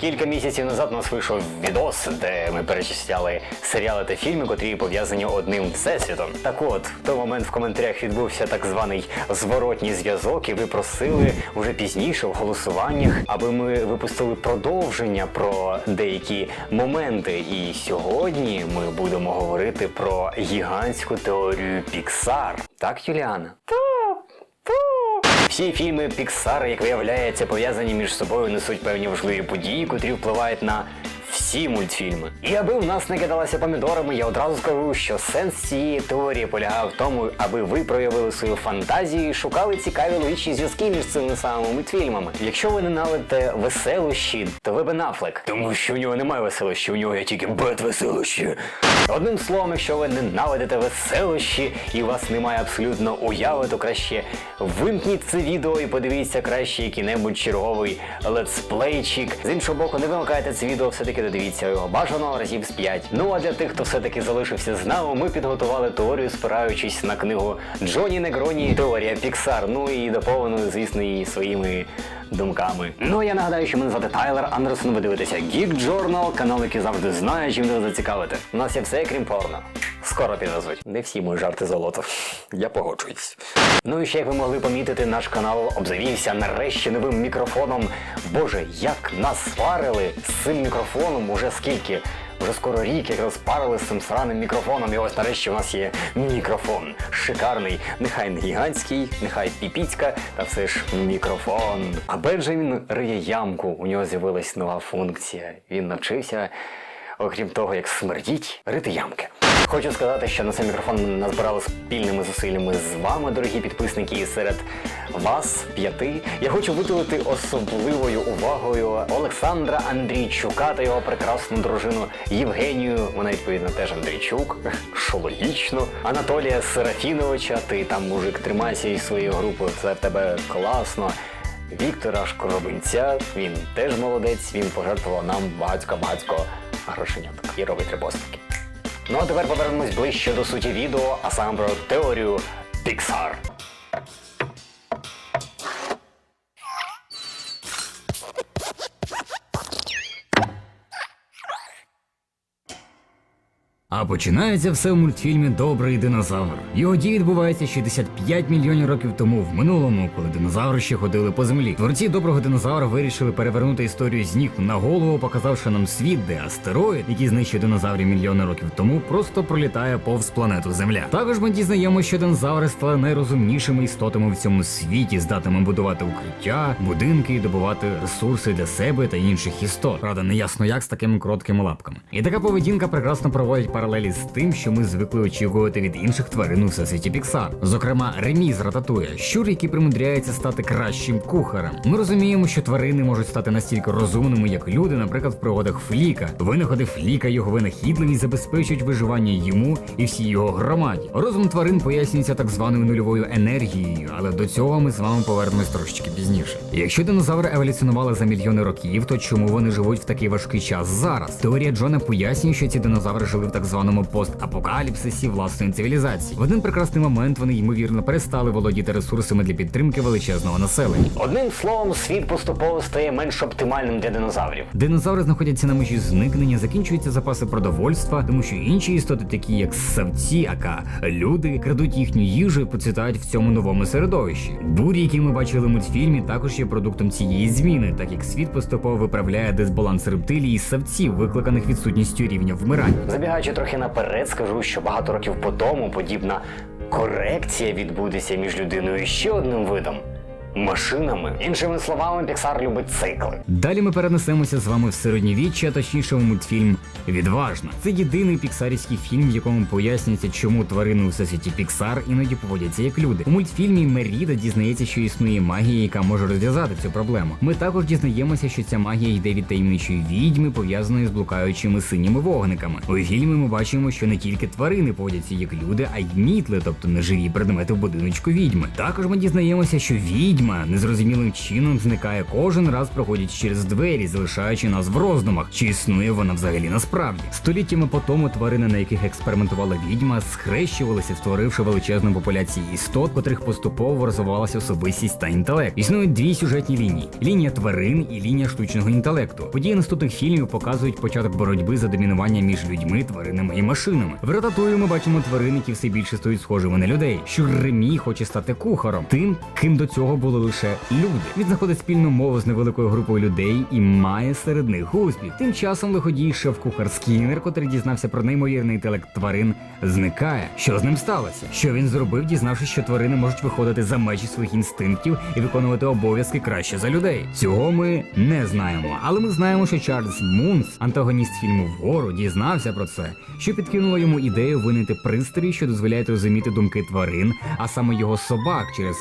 Кілька місяців назад у нас вийшов відос, де ми перечисляли серіали та фільми, котрі пов'язані одним всесвітом. Так от, в той момент в коментарях відбувся так званий зворотній зв'язок, і ви просили уже пізніше в голосуваннях, аби ми випустили продовження про деякі моменти. І сьогодні ми будемо говорити про гігантську теорію Піксар. Так, Юліана? Всі фільми Pixar, як виявляється, пов'язані між собою, несуть певні важливі події, котрі впливають на всі мультфільми. І аби в нас не кидалося помідорами, я одразу скажу, що сенс цієї теорії полягає в тому, аби ви проявили свою фантазію і шукали цікаві логічні зв'язки між цими самими мультфільмами. Якщо ви ненавидите веселощі, то ви Бен Аффлек, тому що у нього немає веселощі, у нього є тільки бет веселощі. Одним словом, якщо ви ненавидите веселощі і у вас немає абсолютно уяви, то краще вимкніть це відео і подивіться краще який-небудь черговий летсплейчик. З іншого боку, не вимикайте це відео, все-таки додивіться його бажано разів з 5. Ну а для тих, хто все-таки залишився з нами, ми підготували теорію, спираючись на книгу Джоні Негроні Теорія Піксар. Ну і доповнили, звісно, її своїми думками. Ну я нагадаю, що мене звати Тайлер Андерсон. Ви дивитеся Geek Journal, канал, який завжди знає, чим вас зацікавити. У нас є все, крім порно. Скоро підвезуть. Не всі мої жарти золото. Я погоджуюсь. Ну і ще як ви могли помітити, наш канал обзавівся нарешті новим мікрофоном. Боже, як нас сварили з цим мікрофоном уже скільки? Вже скоро рік, як розпарили з цим сраним мікрофоном, і ось нарешті у нас є мікрофон. Шикарний, нехай не гігантський, нехай піпіцька, та все ж мікрофон. А Бенджамін риє ямку, у нього з'явилась нова функція. Він навчився, окрім того, як смердіть, рити ямки. Хочу сказати, що на цей мікрофон ми назбирали спільними зусиллями з вами, дорогі підписники, і серед вас, п'яти, я хочу виділити особливою увагою Олександра Андрійчука та його прекрасну дружину Євгенію. Вона відповідно теж Андрійчук, що логічно. Анатолія Серафіновича, ти там мужик тримайся із своєю групою, це в тебе класно. Віктора Шкоробинця, він теж молодець, він пожертвував нам багатько-багатько грошеняток і робить репостики. Ну а тепер повернемось ближче до суті відео, а саме про теорію Pixar. А починається все в мультфільмі Добрий динозавр. Його дій відбувається 65 мільйонів років тому в минулому, коли динозаври ще ходили по землі. Творці доброго динозавра вирішили перевернути історію з ніг на голову, показавши нам світ, де астероїд, який знищив динозаврів мільйони років тому, просто пролітає повз планету Земля. Також ми дізнаємося, що динозаври стали найрозумнішими істотами в цьому світі, здатними будувати укриття, будинки і добувати ресурси для себе та інших істот. Правда, не ясно як з такими короткими лапками. І така поведінка прекрасно проводить паралелі з тим, що ми звикли очікувати від інших тварин у всесвіті Піксар. Зокрема, Ремі з Рататуя, щур, який примудряється стати кращим кухарем. Ми розуміємо, що тварини можуть стати настільки розумними, як люди, наприклад, в пригодах Фліка. Винаходи Фліка, його винахідливість забезпечують виживання йому і всій його громаді. Розум тварин пояснюється так званою нульовою енергією, але до цього ми з вами повернемось трошечки пізніше. Якщо динозаври еволюціонували за мільйони років, то чому вони живуть в такий важкий час зараз? Теорія Джона пояснює, що ці динозаври жили в так званому постапокаліпсисі власної цивілізації. В один прекрасний момент вони ймовірно перестали володіти ресурсами для підтримки величезного населення. Одним словом, світ поступово стає менш оптимальним для динозаврів. Динозаври знаходяться на межі зникнення, закінчуються запаси продовольства, тому що інші істоти, такі як савці, ака люди, крадуть їхню їжу і процвітають в цьому новому середовищі. Бурі, які ми бачили в мультфільмі, також є продуктом цієї зміни, так як світ поступово виправляє дисбаланс рептилій і савців, викликаних відсутністю рівня вмирання. Забігаючи трохи наперед, скажу, що багато років по тому подібна корекція відбудеться між людиною і ще одним видом машинами. Іншими словами, Pixar любить цикли. Далі ми перенесемося з вами в середньовіччя, точніше в мультфільм Відважна. Це єдиний піксарівський фільм, в якому пояснюється, чому тварини у всесвіті Піксар іноді поводяться як люди. У мультфільмі Меріда дізнається, що існує магія, яка може розв'язати цю проблему. Ми також дізнаємося, що ця магія йде від таємничої відьми, пов'язаної з блукаючими синіми вогниками. У фільмі ми бачимо, що не тільки тварини поводяться як люди, а й мітли, тобто неживі предмети в будиночку відьми. Також ми дізнаємося, що відьма відьма незрозумілим чином зникає кожен раз, проходячи через двері, залишаючи нас в роздумах, чи існує вона взагалі насправді. Століттями по тому тварини, на яких експериментувала відьма, схрещувалися, створивши величезну популяцію істот, котрих поступово розвивалася особистість та інтелект. Існують дві сюжетні лінії: лінія тварин і лінія штучного інтелекту. Події наступних фільмів показують початок боротьби за домінування між людьми, тваринами і машинами. В рататуї ми бачимо тварин, які все більше стають схожими на людей. Що Ремі хоче стати кухаром, тим, ким до цього були лише люди. Він знаходить спільну мову з невеликою групою людей і має серед них успіх. Тим часом лиходій шеф-кухар Скіннер, котрий дізнався про неймовірний інтелект тварин, зникає. Що з ним сталося? Що він зробив, дізнавшись, що тварини можуть виходити за межі своїх інстинктів і виконувати обов'язки краще за людей. Цього ми не знаємо, але ми знаємо, що Чарльз Мунс, антагоніст фільму Вгору, дізнався про це, що підкинуло йому ідею винайти пристрій, що дозволяють розуміти думки тварин, а саме його собак через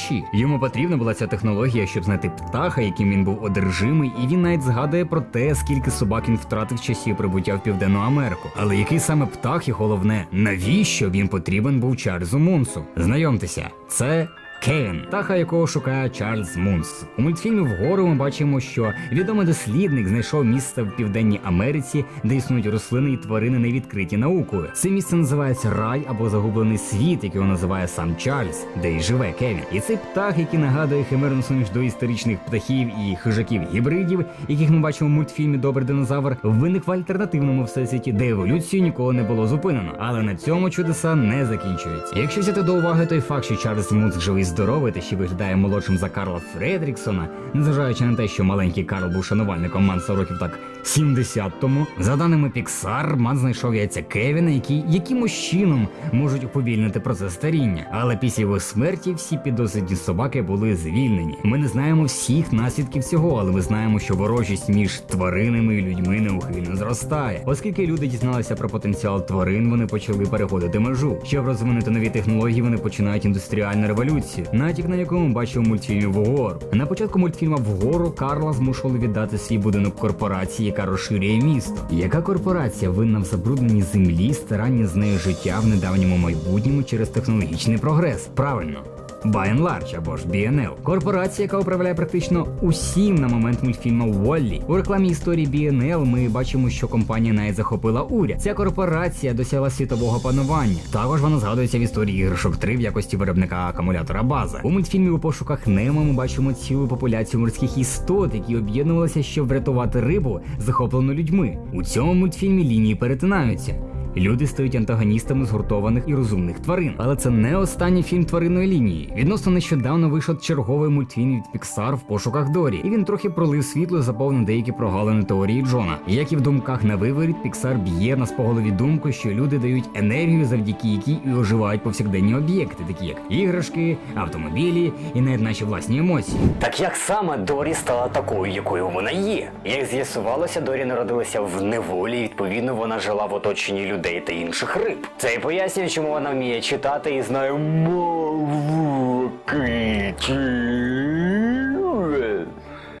нашийники-перекладачі. Йому потрібна була ця технологія, щоб знайти птаха, яким він був одержимий, і він навіть згадує про те, скільки собак він втратив часів прибуття в Південну Америку. Але який саме птах і головне, навіщо він потрібен був Чарльзу Мунсу? Знайомтеся, це. Кевін, птаха якого шукає Чарльз Мунс. У мультфільмі вгору ми бачимо, що відомий дослідник знайшов місце в Південній Америці, де існують рослини і тварини не відкриті наукою. Це місце називається рай або загублений світ, який називає сам Чарльз, де й живе Кевін. І цей птах, який нагадує химерну суміш до історичних птахів і хижаків гібридів, яких ми бачимо в мультфільмі Добрий динозавр, виник в альтернативному всесвіті, де еволюцію ніколи не було зупинено. Але на цьому чудеса не закінчуються. Якщо взяти до уваги той факт, що Чарльз Мунс живий здоровий та ще виглядає молодшим за Карла Фредріксона, незважаючи на те, що маленький Карл був шанувальником Манса років так 70 тому. За даними Pixar, Ман знайшов яйця Кевіна, які якимось чином можуть уповільнити процес старіння. Але після його смерті всі піддослідні собаки були звільнені. Ми не знаємо всіх наслідків цього, але ми знаємо, що ворожість між тваринами і людьми неухильно зростає. Оскільки люди дізналися про потенціал тварин, вони почали переходити межу. Щоб розвинути нові технології, вони починають індустріальну революцію, натяк на яку ми бачимо в мультфільмі вгору. На початку мультфільму вгору Карла змушували віддати свій будинок корпорації, яка розширює місто. Яка корпорація винна в забрудненні землі, старанні з нею життя в недавньому майбутньому через технологічний прогрес? Правильно. By and Large або ж BNL. Корпорація, яка управляє практично усім на момент мультфільму Воллі. У рекламі історії BNL ми бачимо, що компанія навіть захопила уряд. Ця корпорація досягла світового панування. Також вона згадується в історії іграшок 3 в якості виробника акумулятора база. У мультфільмі у пошуках Немо ми бачимо цілу популяцію морських істот, які об'єднувалися, щоб врятувати рибу, захоплену людьми. У цьому мультфільмі лінії перетинаються. Люди стають антагоністами згуртованих і розумних тварин. Але це не останній фільм тваринної лінії. Відносно нещодавно вийшов черговий мультфільм від Pixar в пошуках Дорі, і він трохи пролив світло і заповнив деякі прогалини теорії Джона. Як і в думках на виворіт, Pixar б'є нас по голові думку, що люди дають енергію, завдяки якій і оживають повсякденні об'єкти, такі як іграшки, автомобілі і навіть наші власні емоції. Так як саме Дорі стала такою, якою вона є? Як з'ясувалося, Дорі народилася в неволі, і відповідно вона жила в оточенні людей та інших риб. Це і пояснює, чому вона вміє читати і знає мову.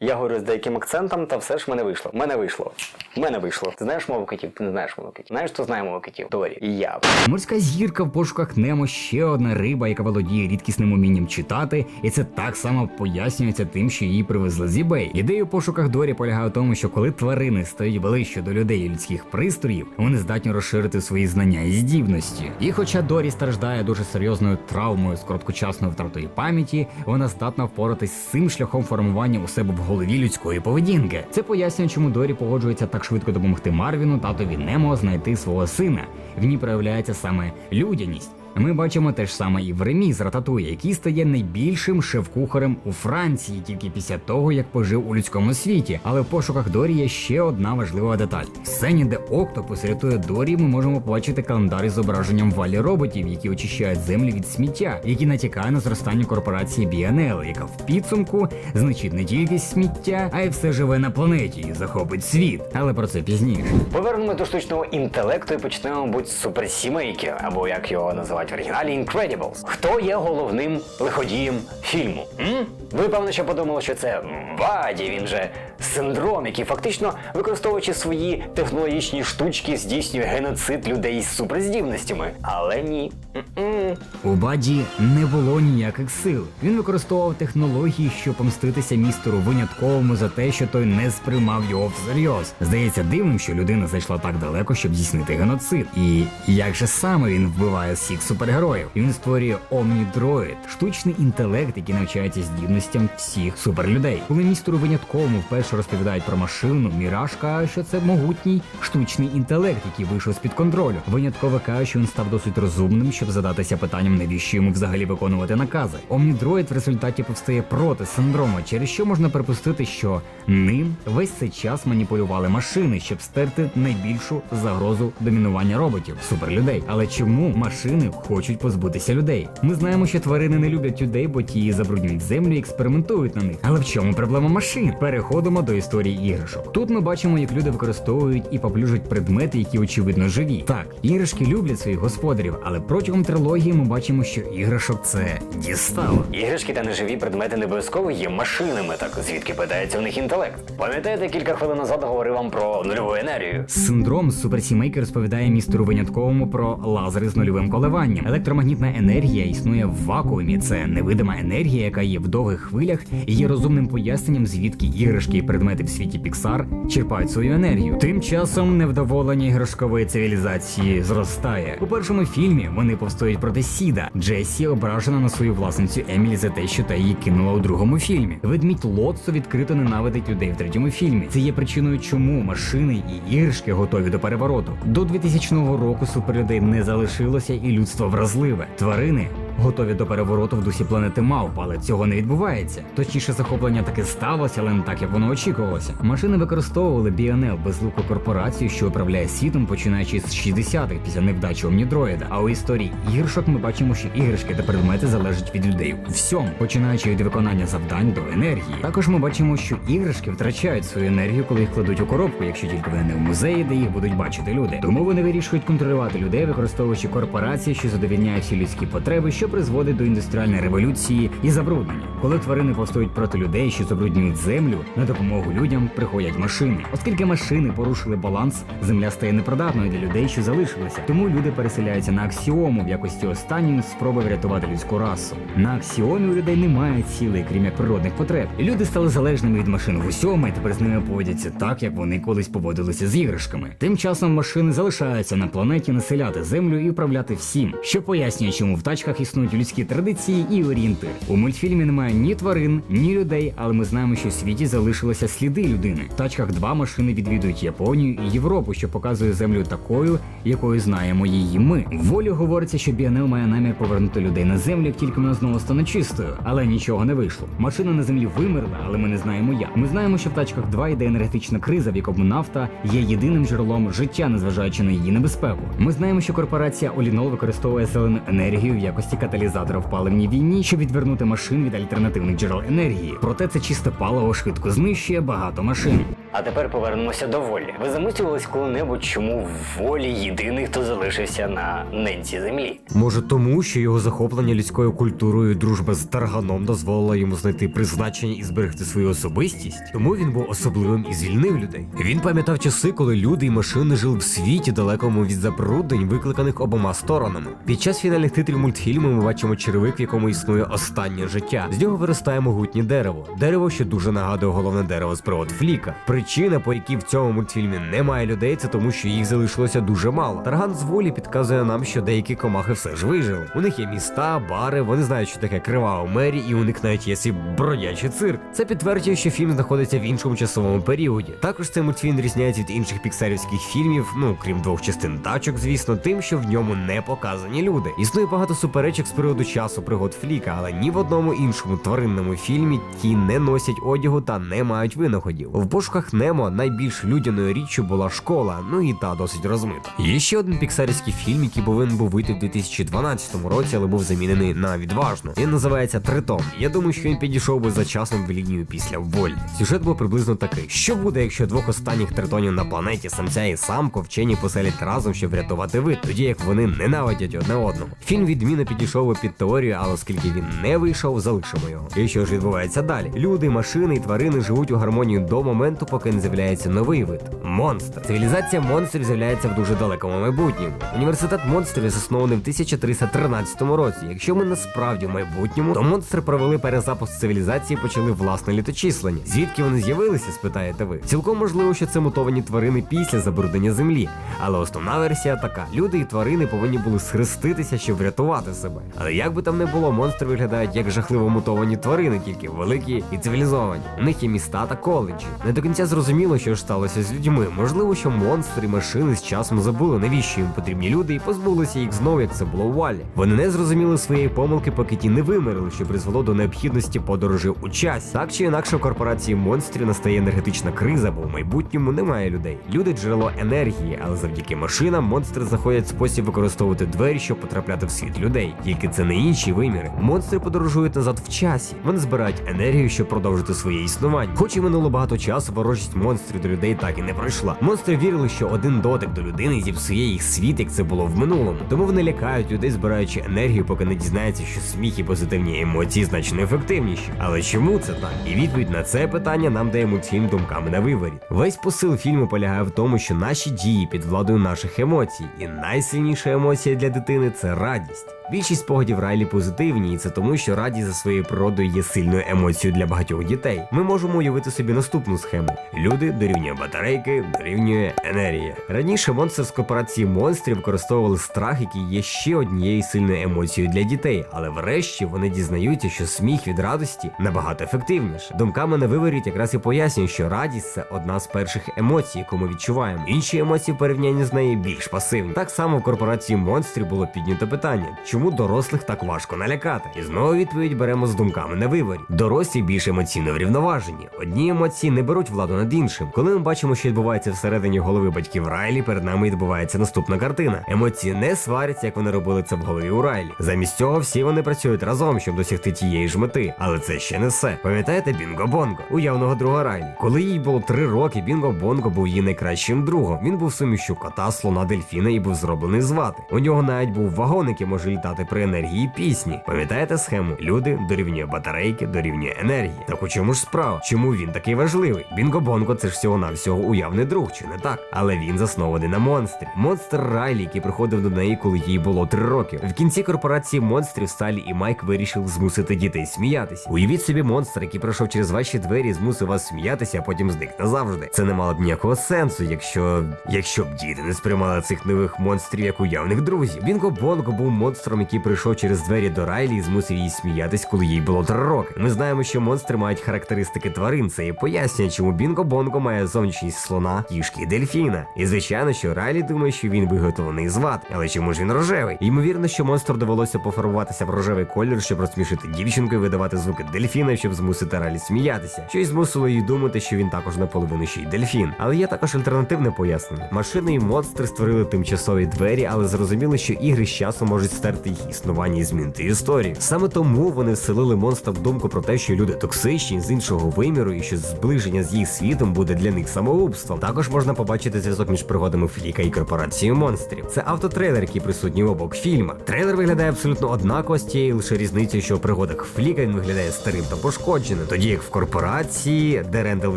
Я говорю з деяким акцентом, та все ж мене вийшло. Мене вийшло. Мене вийшло. Ти знаєш мову китів? Ти не знаєш мову китів. Знаєш, хто знає мову китів? Дорі. І я. Морська зірка в пошуках Немо ще одна риба, яка володіє рідкісним умінням читати, і це так само пояснюється тим, що її привезли з eBay. Ідея у пошуках Дорі полягає в тому, що коли тварини стають ближче до людей і людських пристроїв, вони здатні розширити свої знання і здібності. І хоча Дорі страждає дуже серйозною травмою з короткочасною втратою пам'яті, вона здатна впоратись з цим шляхом формування у себе в голові людської поведінки. Це пояснює, чому Дорі погоджується так швидко допомогти Марвіну, татові Немо знайти свого сина. В ній проявляється саме людяність. Ми бачимо те ж саме і в Ремі з Рататує, який стає найбільшим шеф-кухарем у Франції тільки після того, як пожив у людському світі. Але в пошуках Дорі є ще одна важлива деталь. В сцені, де Октопус рятує Дорі, ми можемо побачити календар із зображенням валі роботів, які очищають землю від сміття, які натякає на зростання корпорації BNL, яка в підсумку знищить не тільки сміття, а й все живе на планеті і захопить світ. Але про це пізніше. Повернемо до штучного інтелекту і почнемо, мабуть, суперсімейки, або як його називають в оригіналі Incredibles. Хто є головним лиходієм фільму? М? Ви певно, що подумали, що це Ваді, він же синдром, який фактично, використовуючи свої технологічні штучки, здійснює геноцид людей з суперздібностями. Але ні. М-м. У Баді не було ніяких сил. Він використовував технології, щоб помститися містеру винятковому за те, що той не сприймав його всерйоз. Здається дивним, що людина зайшла так далеко, щоб здійснити геноцид. І як же саме він вбиває всіх супергероїв? Він створює Омнідроїд, штучний інтелект, який навчається здібностям всіх суперлюдей. Коли містеру винятковому вперше розповідають про машину, Міраж каже, що це могутній штучний інтелект, який вийшов з під контролю. Винятково каже, що він став досить розумним, щоб задатися питанням, навіщо йому взагалі виконувати накази. Омнідроїд в результаті повстає проти синдрому, через що можна припустити, що ним весь цей час маніпулювали машини, щоб стерти найбільшу загрозу домінування роботів суперлюдей. Але чому машини хочуть позбутися людей? Ми знаємо, що тварини не люблять людей, бо ті забруднюють землю і експериментують на них. Але в чому проблема машин? Переходимо до історії іграшок. Тут ми бачимо, як люди використовують і поплюжать предмети, які очевидно живі. Так, іграшки люблять своїх господарів, але протягом трилогії ми бачимо, що іграшок це дістало. Іграшки та неживі предмети не обов'язково є машинами, так звідки питається в них інтелект. Пам'ятаєте, кілька хвилин назад говорив вам про нульову енергію? Синдром суперсімейки розповідає містеру винятковому про лазери з нульовим коливанням. Електромагнітна енергія існує в вакуумі. Це невидима енергія, яка є в довгих хвилях і є розумним поясненням, звідки іграшки і предмети в світі Pixar черпають свою енергію. Тим часом невдоволення іграшкової цивілізації зростає. У першому фільмі вони повстоять проти Сіда. Джесі ображена на свою власницю Емілі за те, що та її кинула у другому фільмі. Ведмідь Лотсо відкрито ненавидить людей в третьому фільмі. Це є причиною, чому машини і іграшки готові до перевороту. До 2000 року суперлюдей не залишилося, і людство вразливе. Тварини готові до перевороту в дусі планети Мавп, але цього не відбувається. Точніше, захоплення таки сталося, але не так, як воно очікувалося. Машини використовували Біонел безлуку корпорацію, що управляє світом, починаючи з 60-х після невдачі Омнідроїда. А у історії іграшок ми бачимо, що іграшки та предмети залежать від людей у всьому, починаючи від виконання завдань до енергії. Також ми бачимо, що іграшки втрачають свою енергію, коли їх кладуть у коробку, якщо тільки вони в музеї, де їх будуть бачити люди. Тому вони вирішують контролювати людей, використовуючи корпорації, що задовільняють всі людські потреби, що призводить до індустріальної революції і забруднення. Коли тварини повстають проти людей, що забруднюють землю, на допомогу людям приходять машини. Оскільки машини порушили баланс, земля стає непридатною для людей, що залишилися. Тому люди переселяються на аксіому в якості останньої спроби врятувати людську расу. На аксіомі у людей немає цілей, крім як природних потреб. І люди стали залежними від машин в усьому, і тепер з ними поводяться так, як вони колись поводилися з іграшками. Тим часом машини залишаються на планеті населяти землю і управляти всім, що пояснює, чому в тачках існують людські традиції і орієнтир. У мультфільмі немає ні тварин, ні людей, але ми знаємо, що в світі залишилися сліди людини. В тачках два машини відвідують Японію і Європу, що показує землю такою, якою знаємо її ми. Волі говориться, що Біанел має намір повернути людей на землю, як тільки вона знову стане чистою, але нічого не вийшло. Машина на землі вимерла, але ми не знаємо як. Ми знаємо, що в тачках 2 йде енергетична криза, в якому нафта є єдиним джерелом життя, незважаючи на її небезпеку. Ми знаємо, що корпорація Олінол використовує зелену енергію в якості каталізатора в паливній війні, щоб відвернути машин від альтернативних джерел енергії. Проте це чисте паливо швидко знищує багато машин. А тепер повернемося до волі. Ви замислювались коли-небудь, чому волі єдиний, хто залишився на ненці землі? Може, тому що його захоплення людською культурою і дружба з Тарганом дозволила йому знайти призначення і зберегти свою особистість. Тому він був особливим і звільнив людей. Він пам'ятав часи, коли люди і машини жили в світі, далекому від забруднень, викликаних обома сторонами. Під час фінальних титрів мультфільму ми бачимо черевик, в якому існує останнє життя. З нього виростає могутнє дерево. Дерево, що дуже нагадує головне дерево з привод Фліка. Причина, по якій в цьому мультфільмі немає людей, це тому, що їх залишилося дуже мало. Тарган з волі підказує нам, що деякі комахи все ж вижили. У них є міста, бари, вони знають, що таке крива у мері, і у них навіть є свій бродячий цирк. Це підтверджує, що фільм знаходиться в іншому часовому періоді. Також цей мультфільм відрізняється від інших піксарівських фільмів, ну крім двох частин тачок, звісно, тим, що в ньому не показані люди. Існує багато суперечок з приводу часу пригод Фліка, але ні в одному іншому тваринному фільмі ті не носять одягу та не мають винаходів. В пошуках книгах Немо найбільш людяною річчю була школа, ну і та досить розмита. Є ще один піксарівський фільм, який повинен був вийти в 2012 році, але був замінений на відважно. Він називається Тритон. Я думаю, що він підійшов би за часом в лінію після волі. Сюжет був приблизно такий: що буде, якщо двох останніх тритонів на планеті самця і самко вчені поселять разом, щоб врятувати вид, тоді як вони ненавидять одне одного. Фільм відмінно підійшов би під теорію, але оскільки він не вийшов, залишимо його. І що ж відбувається далі? Люди, машини і тварини живуть у гармонії до моменту, поки не з'являється новий вид монстр. Цивілізація монстрів з'являється в дуже далекому майбутньому. Університет монстрів заснований в 1313 році. Якщо ми насправді в майбутньому, то монстри провели перезапуск цивілізації і почали власне літочислення. Звідки вони з'явилися, спитаєте ви? Цілком можливо, що це мутовані тварини після забруднення землі. Але основна версія така: люди і тварини повинні були схреститися, щоб врятувати себе. Але як би там не було, монстри виглядають як жахливо мутовані тварини, тільки великі і цивілізовані. У них є міста та коледжі. Не до кінця зрозуміло, що ж сталося з людьми. Можливо, що монстри машини з часом забули, навіщо їм потрібні люди, і позбулися їх знову, як це було у Валі. Вони не зрозуміли своєї помилки, поки ті не вимерли, що призвело до необхідності подорожі у часі. Так чи інакше, в корпорації монстрів настає енергетична криза, бо в майбутньому немає людей. Люди джерело енергії, але завдяки машинам монстри знаходять спосіб використовувати двері, щоб потрапляти в світ людей. Тільки це не інші виміри. Монстри подорожують назад в часі. Вони збирають енергію, щоб продовжити своє існування. Хоч і минуло багато часу, ворожість монстрів до людей так і не пройшла. Монстри вірили, що один дотик до людини зіпсує їх світ, як це було в минулому. Тому вони лякають людей, збираючи енергію, поки не дізнаються, що сміх і позитивні емоції значно ефективніші. Але чому це так? І відповідь на це питання нам дає мультфільм думками на виворі. Весь посил фільму полягає в тому, що наші дії під владою наших емоцій, і найсильніша емоція для дитини це радість. Більшість спогадів Райлі позитивні, і це тому, що радість за своєю природою є сильною емоцією для багатьох дітей. Ми можемо уявити собі наступну схему: люди дорівнює батарейки, дорівнює енергія. Раніше монстри з корпорації монстрів використовували страх, який є ще однією сильною емоцією для дітей, але врешті вони дізнаються, що сміх від радості набагато ефективніше. Думками на виворіт якраз і пояснює, що радість це одна з перших емоцій, яку ми відчуваємо. Інші емоції в порівнянні з нею більш пасивні. Так само в корпорації монстрів було піднято питання, чому дорослих так важко налякати? І знову відповідь беремо з думками на виворі. Дорослі більш емоційно врівноважені. Одні емоції не беруть владу над іншим. Коли ми бачимо, що відбувається всередині голови батьків Райлі, перед нами відбувається наступна картина. Емоції не сваряться, як вони робили це в голові у Райлі. Замість цього всі вони працюють разом, щоб досягти тієї ж мети. Але це ще не все. Пам'ятаєте Бінго Бонго, уявного друга Райлі? Коли їй було три роки, Бінго Бонго був її найкращим другом. Він був сумішю кота, слона, дельфіна і був зроблений з вати. У нього навіть був вагон, який може літати при енергії пісні. Пам'ятаєте схему? Люди дорівнює батарейки, дорівнює енергії. Так у чому ж справа? Чому він такий важливий? Бінго Бонго це ж всього навсього уявний друг, чи не так? Але він заснований на монстрі. Монстр Райлі, який приходив до неї, коли їй було три роки. В кінці корпорації монстрів Салі і Майк вирішили змусити дітей сміятися. Уявіть собі монстр, який пройшов через ваші двері, змусив вас сміятися, а потім зник назавжди. Це не мало б ніякого сенсу, якщо якщо б діти не сприймали цих нових монстрів як уявних друзів. Бінго Бонго був монстром, який прийшов через двері до Райлі і змусив її сміятись, коли їй було три роки. Ми знаємо, що монстри мають характеристики тварин. Це і пояснює, чому Бінго Бонго має зовнішність слона, кішки і дельфіна. І звичайно, що Райлі думає, що він виготовлений з ват. Але чому ж він рожевий? Ймовірно, що монстру довелося пофарбуватися в рожевий колір, щоб розсмішити дівчинку і видавати звуки дельфіна, щоб змусити Райлі сміятися. Що й змусило її думати, що він також наполовину ще й дельфін. Але є також альтернативне пояснення. Машини і монстри створили тимчасові двері, але зрозуміли, що ігри з часом можуть стерти їх існування і змінити історію. Саме тому вони вселили монстрам думку про те, що люди токсичні з іншого виміру, і що зближення з їх світом буде для них самогубством. Також можна побачити зв'язок між пригодами Фліка і корпорацією монстрів. Це автотрейлер, який присутній в обох фільмах. Трейлер виглядає абсолютно однаково з тією лише різницею, що в пригодах Фліка він виглядає старим та пошкодженим. Тоді як в корпорації, де Рендел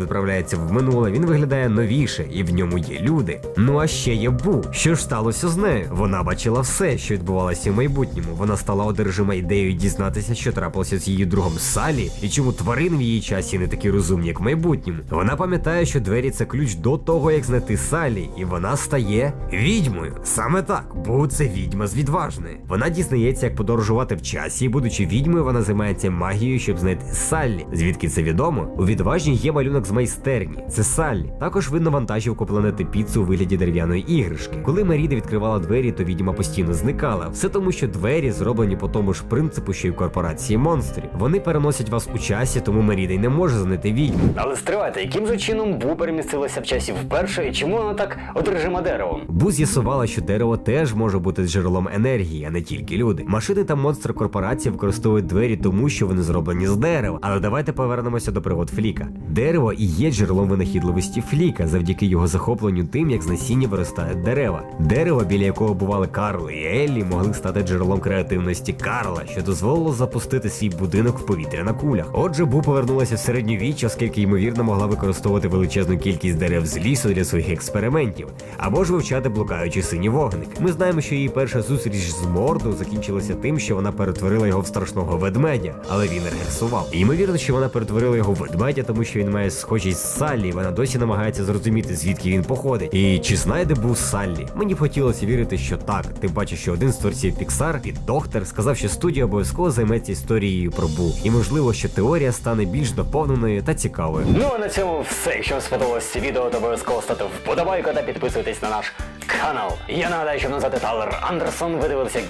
відправляється в минуле, він виглядає новіше, і в ньому є люди. Ну а ще є Бу. Що ж сталося з нею? Вона бачила все, що відбувалося в майбутньому. Вона стала одержима ідеєю дізнатися, що трапилося з її другом Салі, і чому тварин в її часі не такі розумні, як в майбутньому. Вона пам'ятає, що двері це ключ до того, як знайти Салі, і вона стає відьмою. Саме так, бо це відьма з відважної. Вона дізнається, як подорожувати в часі, і будучи відьмою, вона займається магією, щоб знайти Саллі. Звідки це відомо? У відважній є малюнок з майстерні. Це Саллі. Також видно вантажівку планети Піцу у вигляді дерев'яної іграшки. Коли Меріда відкривала двері, то відьма постійно зникала. Все тому, що двері зроблені по тому ж принципу, що й корпорації монстрів. Вони переносять вас у часі, тому Меріда й не може знайти відьму. Але стривайте, яким же чином Бу перемістилася в часі вперше, і чому вона так одержима деревом? Бу з'ясувала, що дерево теж може бути джерелом енергії, а не тільки люди. Машини та монстри корпорації використовують двері, тому що вони зроблені з дерева. Але давайте повернемося до пригод Фліка. Дерево і є джерелом винахідливості Фліка, завдяки його захопленню тим, як з насіння виростають дерева. Дерево, біля якого бували Карл і Еллі, могли стати джерелом креативності Карла, що дозволило запустити свій будинок в повітря на кулях. Отже, Бу повернулася в середньовіччя, оскільки ймовірно могла використовувати величезну кількість дерев з лісу для своїх експериментів, або ж вивчати блукаючий синій вогник. Ми знаємо, що її перша зустріч з Морду закінчилася тим, що вона перетворила його в страшного ведмедя, але він регресував. Ймовірно, що вона перетворила його в ведмедя, тому що він має схожість з Саллі, і вона досі намагається зрозуміти, звідки він походить. І чи знайде був Саллі? Мені б хотілося вірити, що так. Тим паче, що один з творців Pixar, Піт Доктор, сказав, що студія обов'язково займеться історією про Бу. І можливо, що теорія стане більш доповненою та цікавою. Ну а на цьому все. Якщо вам сподобалось це відео, то обов'язково ставте вподобайку та підписуйтесь на наш канал. Я нагадаю, що мене звати Талер Андерсон. Ви дивилися.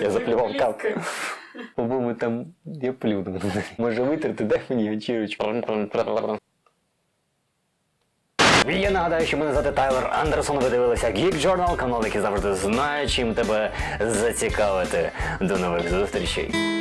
Я заплював кап. По-моєму, там я плюну. Може витерти, дай мені очірочку. Я нагадаю, що мене звати Тайлер Андерсон. Ви дивилися Geek Journal, канал, який завжди знає, чим тебе зацікавити. До нових зустрічей.